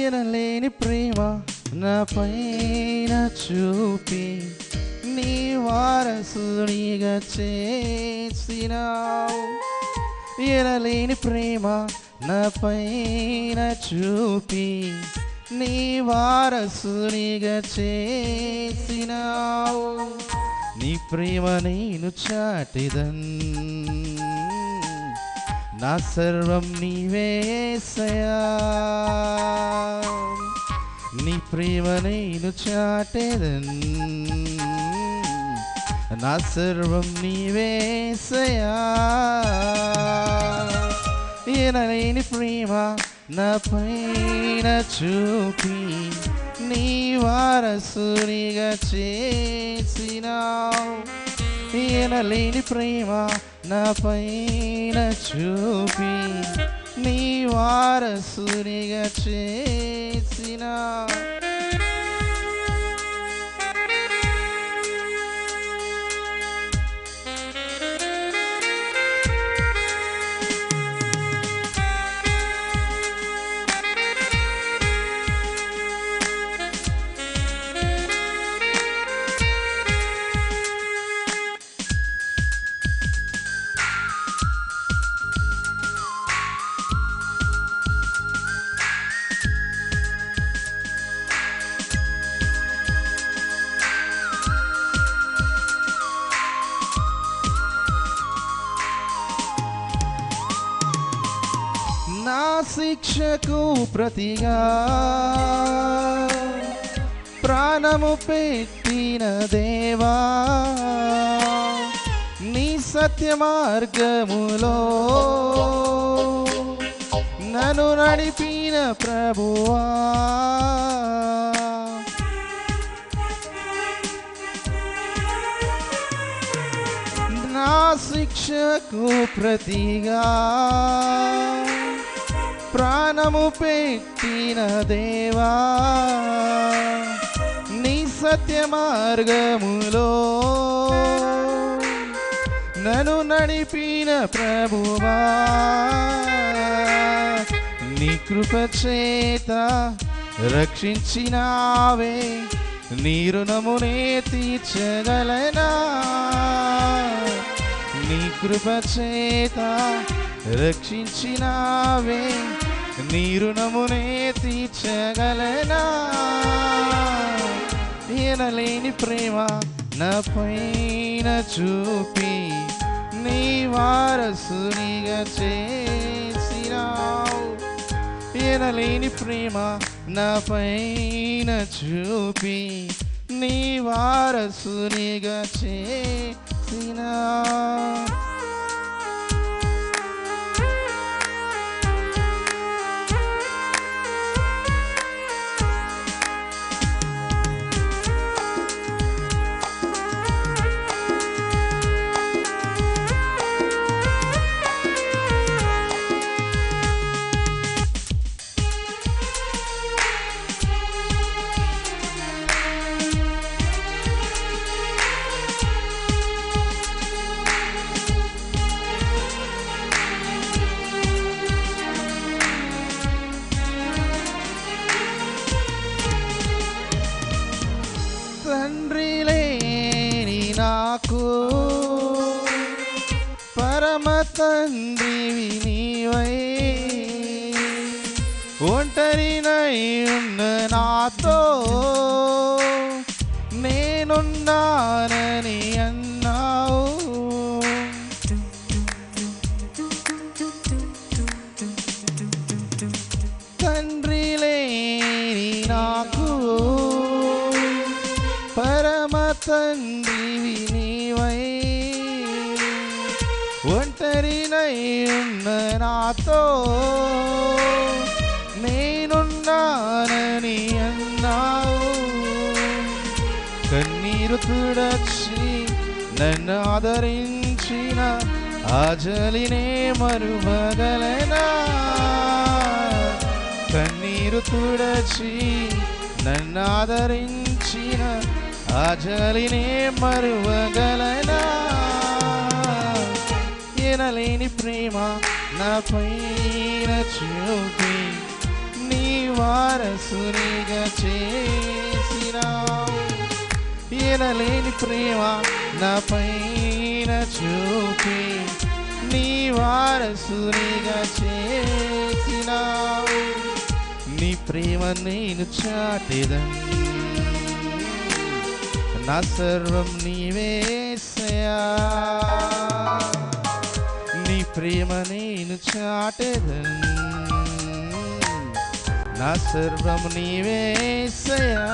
తీరలేని ప్రేమ నా పైన చూపి నీ వారసునిగా చేసినావు. ఎనలేని ప్రేమ నా పైన చూపి నీ వారసునిగా చేసినావు. నీ ప్రేమ నేను చాటిదన్ నా సర్వం నీవేసయా నీ ప్రేమ నేను చాటేదన్. నా సర్వం నీవేసయా ఎనలేని ప్రేమ నా పైన చూపి నీ వారసునిగా చేసినావు. ఎనలేని ప్రేమ నా పైన చూపి నీ వారసునిగా చేసినా నా శిక్షకు ప్రతిగా ప్రాణము పెట్టిన దేవా నీ సత్య మార్గములో నన్ను నడిపిన ప్రభువా నా శిక్షకు ప్రతిగా ప్రాణము పెట్టిన దేవా నీ సత్య మార్గములో నన్ను నడిపిన ప్రభువా నీ కృపచేత రక్షించినావే నీ రుణమునే తీర్చగలనా? నీ కృపచేత రక్షించినావే నీ రుణమునే తీర్చగలనా? ఎనలేని ప్రేమ నా పైన చూపి నీ వారసునిగా చేసినావు. ఎనలేని ప్రేమ నా పైన చూపి నీ వారసునిగా చేసినా పరమ తండ్రివి నీవై ఒంటరినై ఉన్న నాతో నేనున్నానని అన్నావు తండ్రి లేని నాకు పరమ తండ్రివి నీవై ఒంటరినై నాతో నేనున్నానని అన్నావు కన్నీరు తుడచి నన్ను ఆదరించిన ఆజలినే మరువగలనా కన్నీరు తుడచి నన్ను ఆదరించిన ఆజలినే మరువగల ఎనలేని ప్రేమ నా పైన చూపి నీ వారసునిగా చేసినావు ఎనలేని ప్రేమ నా పైన చూపి నీ వారసునిగా చేసినావు నీ ప్రేమ నేను చాటెదన్ నా సర్వం నీవేసయా ప్రేమ నేను చాటెదన్. నా సర్వం నీవేసయా